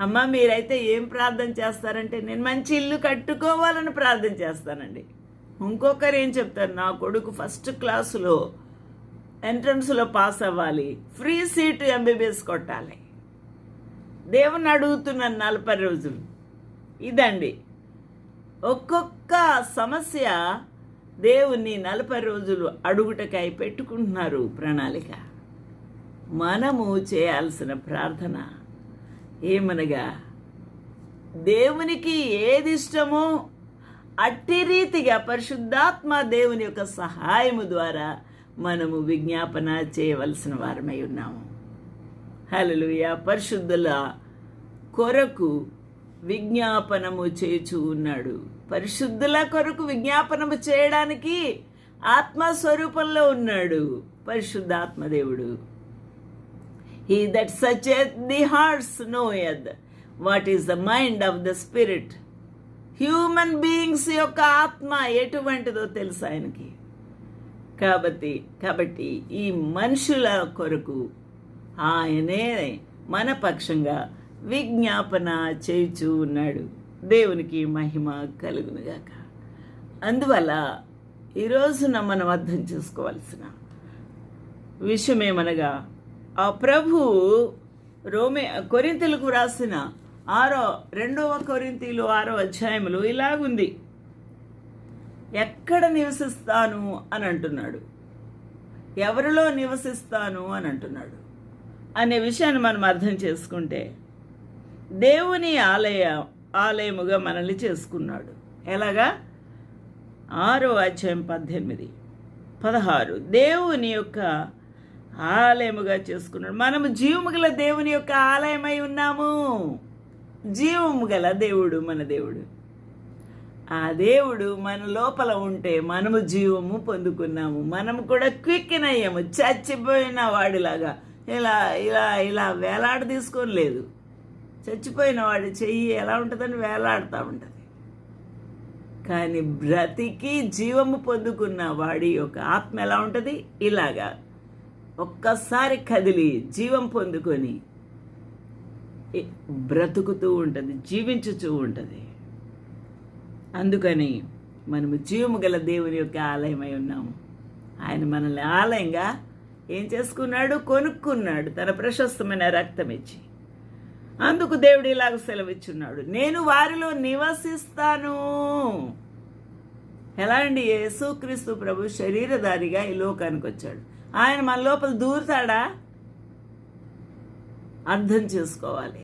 అమ్మ మీరైతే ఏం ప్రార్థన చేస్తారంటే నేను మంచి ఇల్లు కట్టుకోవాలని ప్రార్థన చేస్తానండి. ఇంకొకరు ఏం చెప్తారు నా కొడుకు ఫస్ట్ క్లాసులో ఎంట్రన్స్లో పాస్ అవ్వాలి. ఫ్రీ సీటు ఎంబీబీఎస్ కొట్టాలి. దేవుని అడుగుతున్నాను నలభై రోజులు. ఇదండి. ఒక్కొక్క సమస్య దేవుని నలభై రోజులు అడుగుటకై పెట్టుకుంటున్నారు ప్రణాళిక. మనము చేయాల్సిన ప్రార్థన ఏమనగా దేవునికి ఏది ఇష్టమో అట్టి రీతిగా పరిశుద్ధాత్మ దేవుని యొక్క సహాయము ద్వారా మనము విజ్ఞాపన చేయవలసిన వారమై ఉన్నాము. హల్లెలూయా. పరిశుద్ధుల కొరకు విజ్ఞాపనము చేచు ఉన్నాడు. పరిశుద్ధుల కొరకు విజ్ఞాపనము చేయడానికి ఆత్మస్వరూపంలో ఉన్నాడు పరిశుద్ధాత్మ దేవుడు he that such the hearts knoweth what is the mind of the spirit human beings యొక్క ఆత్మ ఎటువంటిదో తెలుసు ఆయనకి. కాబట్టి కాబట్టి ఈ మనుషుల కొరకు ఆయనే మన పక్షంగా విజ్ఞాపన చేయుచూ ఉన్నాడు. దేవునికి మహిమ కలుగునుగాక అందువల్ల ఈరోజున మనం అర్థం చేసుకోవాల్సిన విషయం ఏమనగా ప్రభు రోమే కొరింతలకు రాసిన ఆరో రెండవ కొరింతీలు ఆరో అధ్యాయములు ఇలాగుంది. ఎక్కడ నివసిస్తాను అని అంటున్నాడు. ఎవరిలో నివసిస్తాను అని అంటున్నాడు. అనే విషయాన్ని మనం అర్థం చేసుకుంటే దేవుని ఆలయ ఆలయముగా మనల్ని చేసుకున్నాడు. ఎలాగా? ఆరో అధ్యాయం పద్దెనిమిది. పదహారు. దేవుని యొక్క ఆలయముగా చేసుకున్నాడు. మనము జీవము గల దేవుని యొక్క ఆలయమై ఉన్నాము. జీవము గల దేవుడు మన దేవుడు. ఆ దేవుడు మన లోపల ఉంటే మనము జీవము పొందుకున్నాము. మనము కూడా క్విక్కిన్ అయ్యాము. చచ్చిపోయిన వాడిలాగా. ఇలా ఇలా ఇలా వేలాడ తీసుకొని లేదు. చచ్చిపోయిన వాడి చెయ్యి ఎలా ఉంటుందని వేలాడుతూ ఉంటుంది. కానీ బ్రతికి జీవము పొందుకున్న వాడి యొక్క ఆత్మ ఎలా ఉంటుంది? ఇలాగా. ఒక్కసారి కదిలి జీవం పొందుకొని బ్రతుకుతూ ఉంటుంది జీవించుతూ ఉంటుంది. అందుకని మనము జీవము గల దేవుని యొక్క ఆలయమై ఉన్నాము. ఆయన మనల్ని ఆలయంగా ఏం చేసుకున్నాడు? కొనుక్కున్నాడు. తన ప్రశస్తమైన రక్తం ఇచ్చి. అందుకు దేవుడు ఇలాగ సెలవిచ్చున్నాడు. నేను వారిలో నివసిస్తాను. ఎలా అండి యేసుక్రీస్తు ప్రభు శరీరధారిగా ఈ లోకానికి వచ్చాడు ఆయన మన లోపల దూరుతాడా? అర్థం చేసుకోవాలి.